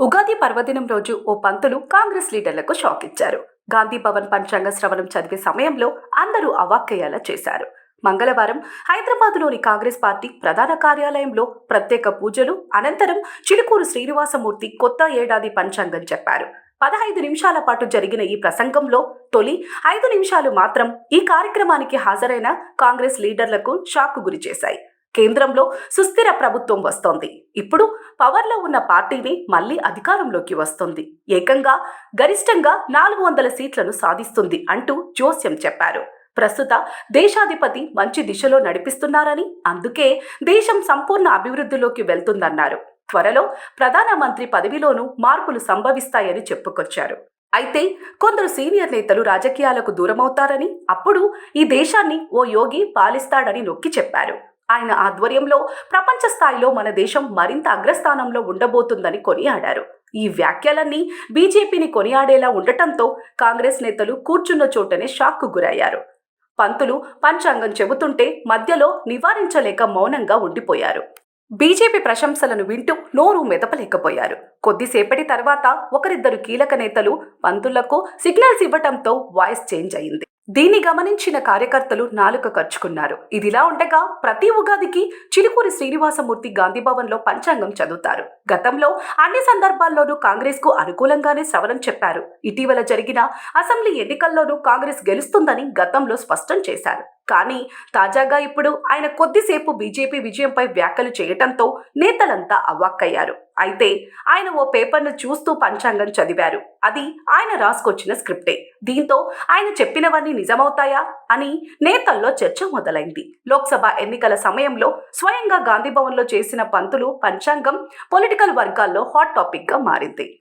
ఉగాది పర్వదినం రోజు ఓ పంతులు కాంగ్రెస్ లీడర్లకు షాక్ ఇచ్చారు. గాంధీ భవన్ పంచాంగ శ్రవణం చదివే సమయంలో అందరూ అవాక్కయ్యేలా చేశారు. మంగళవారం హైదరాబాద్లోని కాంగ్రెస్ పార్టీ ప్రధాన కార్యాలయంలో ప్రత్యేక పూజలు అనంతరం చిలుకూరు శ్రీనివాసమూర్తి కొత్త ఏడాది పంచాంగం చెప్పారు పదహైదు నిమిషాల పాటు జరిగిన ఈ ప్రసంగంలో తొలి ఐదు నిమిషాలు మాత్రం ఈ కార్యక్రమానికి హాజరైన కాంగ్రెస్ లీడర్లకు షాక్ గురి చేశాయి కేంద్రంలో సుస్థిర ప్రభుత్వం వస్తోంది. ఇప్పుడు పవర్లో ఉన్న పార్టీని మళ్ళీ అధికారంలోకి వస్తుంది. ఏకంగా గరిష్టంగా నాలుగు వందల సీట్లను సాధిస్తుంది అంటూ జోస్యం చెప్పారు. ప్రస్తుత దేశాధిపతి మంచి దిశలో నడిపిస్తున్నారని అందుకే దేశం సంపూర్ణ అభివృద్ధిలోకి వెళ్తుందన్నారు. త్వరలో ప్రధానమంత్రి పదవిలోనూ మార్పులు సంభవిస్తాయని చెప్పుకొచ్చారు. అయితే కొందరు సీనియర్ నేతలు రాజకీయాలకు దూరమవుతారని అప్పుడు ఈ దేశాన్ని ఓ యోగి పాలిస్తాడని నొక్కి చెప్పారు. ఆయన ఆధ్వర్యంలో ప్రపంచ స్థాయిలో మన దేశం మరింత అగ్రస్థానంలో ఉండబోతుందని కొనియాడారు. ఈ వ్యాఖ్యలన్నీ బీజేపీని కొనియాడేలా ఉండటంతో కాంగ్రెస్ నేతలు కూర్చున్న చోటనే షాక్కు గురయ్యారు. పంతులు పంచాంగం చెబుతుంటే మధ్యలో నివారించలేక మౌనంగా ఉండిపోయారు. బీజేపీ ప్రశంసలను వింటూ నోరు మెదపలేకపోయారు. కొద్దిసేపటి తర్వాత ఒకరిద్దరు కీలక నేతలు పంతులకు సిగ్నల్స్ ఇవ్వటంతో వాయిస్ చేంజ్ అయింది. దీన్ని గమనించిన కార్యకర్తలు నాలుక ఖర్చుకున్నారు ఇదిలా ఉండగా ప్రతి ఉగాదికి చిలుకూరి శ్రీనివాసమూర్తి గాంధీ భవన్లో పంచాంగం చదువుతారు. గతంలో అన్ని సందర్భాల్లోనూ కాంగ్రెస్కు అనుకూలంగానే సవరం చెప్పారు. ఇటీవల జరిగిన అసెంబ్లీ ఎన్నికల్లోనూ కాంగ్రెస్ గెలుస్తుందని గతంలో స్పష్టం చేశారు. కానీ తాజాగా ఇప్పుడు ఆయన కొద్దిసేపు బీజేపీ విజయంపై వ్యాఖ్యలు చేయటంతో నేతలంతా అవాక్కయ్యారు. అయితే ఆయన ఓ పేపర్ను చూస్తూ పంచాంగం చదివారు. అది ఆయన రాసుకొచ్చిన స్క్రిప్టే. దీంతో ఆయన చెప్పినవన్నీ నిజమవుతాయా? అని నేతల్లో చర్చ మొదలైంది. లోక్సభ ఎన్నికల సమయంలో స్వయంగా గాంధీ భవన్లో చేసిన పంతులు పంచాంగం పొలిటికల్ వర్గాల్లో హాట్ టాపిక్గా మారింది.